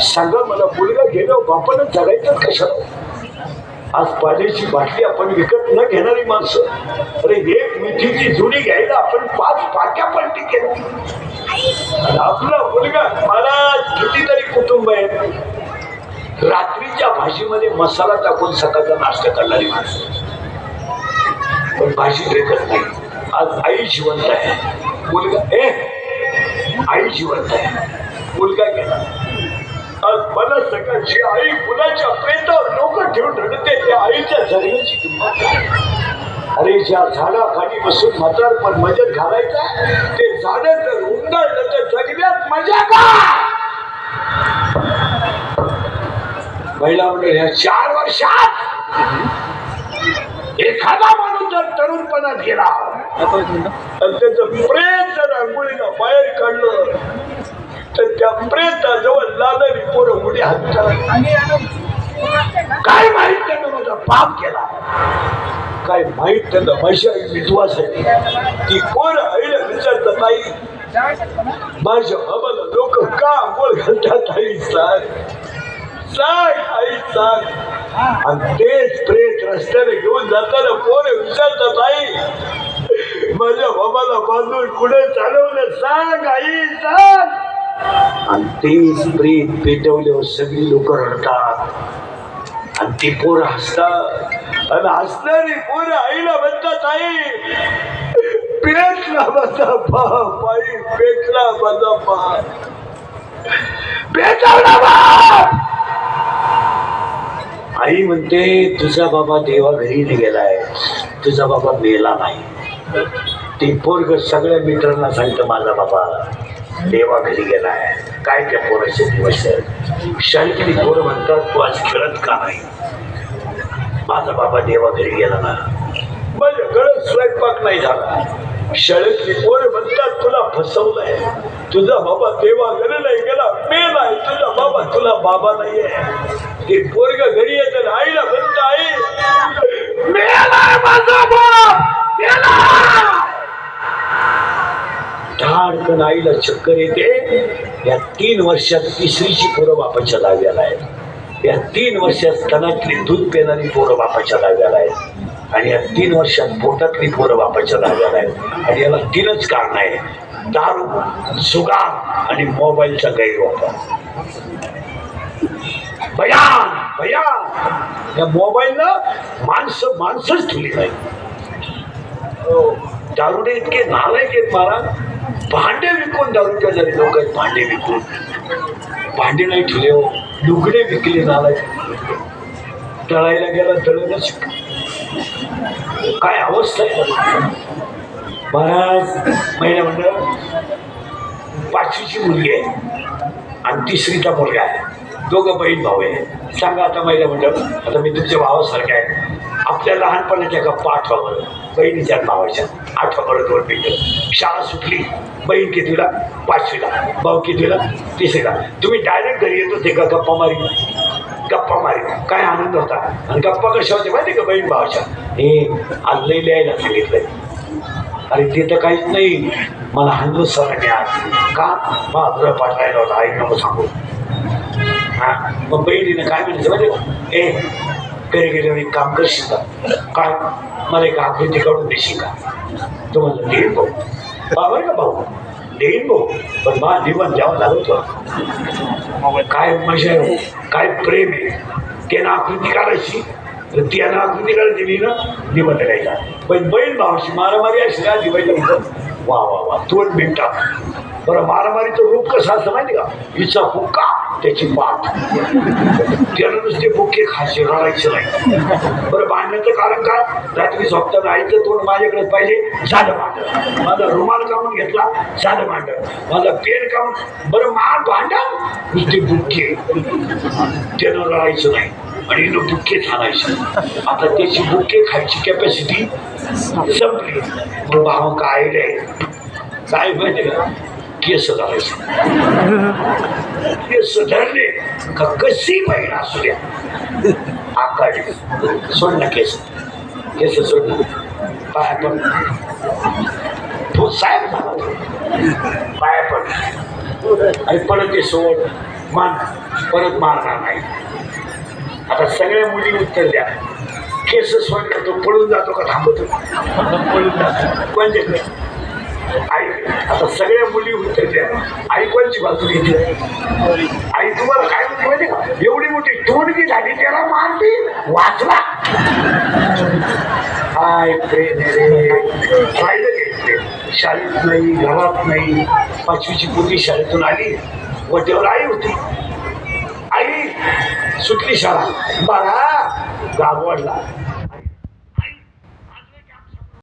सांगा मला मुलगा घेणं बापानं जगायचं कशाला? आज पाण्याची बाटली आपण विकत न घेणारी माणसं. अरे एक मिठीची जुडी घ्यायला आपण पाच पाट्या पलटी केल्या आपला मुलगा मला कितीतरी कुटुंब आहे. रात्रीच्या भाजीमध्ये मसाला टाकून सकाळचा नाश्ता करणारी माणसं. पण भाजी फेकत नाही. आज आई जिवंत आहे. मुलगा ए आई जिवंत आहे. मुलगा गेला. आज मला सकाळची आई मुलाच्या प्रेतावर डोकं ठेवून रडते त्या आईच्या जगण्याची किंमत. अरे ज्या झाडाखाली बसून म्हातारपण मजत घालायचा ते झाड जर उंडाळलं तर जगण्यात मजा का महिला मंडळ या चार वर्षात एखादा माणूस जर तरुणपणात गेला त्याचं प्रेत जर अंघोळीला बाहेर काढलं तर त्या प्रेताजवळ लालरी पोरं उडी हातात काय माहीत त्यानं माझा पाप केला? काय माहीत त्यानं माझ्या विश्वास आहे? ती पोरं आईला विचारतात आई माझ्या बाबाला लोक का आंघोळ घालतात आई सांग. सांग आई सांग. आणि तेच प्रेत रस्त्याने घेऊन जाताना पोरं विचारतात आई माझ्या बाबाला बांधून पुढे चालवलं? सांग आई सांग. आणि तेच प्रेत पेटवल्यावर सगळी लोक रडतात. आणि ती पोर हसतात. आणि हसणारी पोर आईला म्हणतात आई पेटला माझा बाप आई पेटला माझा बाप. पेटवला बाप. आई म्हणते तुझा बाबा देवा घरी गेलाय तुझा बाबा मेला नाही. ते पोरग सगळ्या मित्रांना सांगतं माझा बाबा देवा घरी गेलाय काय त्या पोराचे दिवस आहेत? शाळेतली पोरं म्हणतात तू आज खेळत का नाही? माझा बाबा देवा घरी गेला ना. माझ्या गळत स्वयंपाक नाही झाला. शाळेतली पोरं म्हणतात तुला फसवलंय. तुझा बाबा देवा घरी नाही गेला. मेलाय तुझा बाबा तुला बाबा नाहीये. ते पोरग घरी येतात आईला म्हणत आई मेलाय माझा बाप मेला धाडकन आईला चक्कर येते. या तीन वर्षात तिसरीची पोरं बापाच्या लाव्याला आहेत. या तीन वर्षात स्तनातली दूध पेणारी पोरं बापाच्या लाव्याला आहेत. आणि या तीन वर्षात पोटातली पोरं बापाच्या लाव्याला आहेत. आणि याला तीनच कारण आहे दारू सुगार आणि मोबाईलचा गैरवापर. भयान भयान या मोबाईलनं माणसं माणसंच ठेवली नाही दारुडे इतके नालायक आहेत महाराज. भांडे विकून दारू झाले लोक आहेत भांडे विकून भांडे नाही ठेवले हो लुगडे विकले झालाय तळायला गेला तळूनच काय अवस्था आहे? महाराज महिला मंडळ पाचवीची मुलगी आहे आणि तिसरीचा मुलगा आहे. दोघं बहीण भाऊ आहे. सांगा आता महिला म्हणलं आता मी तुमच्या भावासारखा आहे. आपल्या लहानपणाच्या गप्पा आठवावर बहिणी बहिणीच्या आणि आठवावर दोन मिनिटं. शाळा सुटली बहीण कितीला? पाचवीला. भाऊ कितीला? तिसरीला. तुम्ही डायरेक्ट घरी येत होते का गप्पा मारी गप्पा मारी काय आनंद होता? आणि गप्पा कशा होते माहिती का बहीण भावाच्या? हे आज लिहायला सांगितलंय. अरे ते तर काहीच नाही. मला हंदू सरांनी आज. का? माझं पाठवायला होता. आई नको सांगू. हा? मग बहिणीनं काय म्हणायचं माहिती का? ए घरी गेल्यावर एक काम करशील का काय? मला एक आकृती काढून देशील का तो म्हणलं देईन भाऊ. बाबर का भाऊ? देईन भाऊ. पण मा जीवन द्यावं लागत होतं काय मजा आहे काय प्रेम आहे? त्यानं आकृती काढायची. तर यानं आकृती काढायची मी ना निबंध द्यायचा पण बहीण भावाची मारामारी अशी ना दिवायला वा वा वा. दोन मिनिटात बरं मारामारीचं रूप कसं असतं माहिती का? हिचा हुक्का त्याची पाठ त्याला नुसते बुक्के खायचे रडायचं नाही. बरं बांधण्याचं कारण काय? रात्री झोपताना आईचं तोंड माझ्याकडे पाहिजे झालं भांडण. माझा रुमाल काढून घेतला झालं भांडण. माझा पेन काढून बरं मा भांडण? नुसते बुक्के त्यानं रडायचं नाही. आणि हिनं बुक्के आणायचे आता त्याची बुक्के खायची कॅपॅसिटी संपली. मग भाव काय रे? काय माहिती का? केस धरायचे केस धरले का कशी बहीण असू द्या आकाडी. सोड ना केस. केस सोड ना. पाय पण तो साहेब झाला तो. पाय पण आणि परत ते सोड. मान. परत मारणार नाही. आता सगळ्या मुली उत्तर द्या. केस स्वयं करतो पळून जातो का थांबतो? पळून जातो. कोणते आई आता सगळ्या मुली होत्या द्या बाजू घेते? आई तुम्हाला काय म्हणते माहिती का? एवढी मोठी तोंडगी झाली त्याला मारती वाचला काय प्रेम रे. राहिलं घेतले शाळेत नाही घरात नाही. पाचवीची मुलगी शाळेतून आली. वटेवर आई होती. आई सुटली शाळा. बाळा गाव वाढला.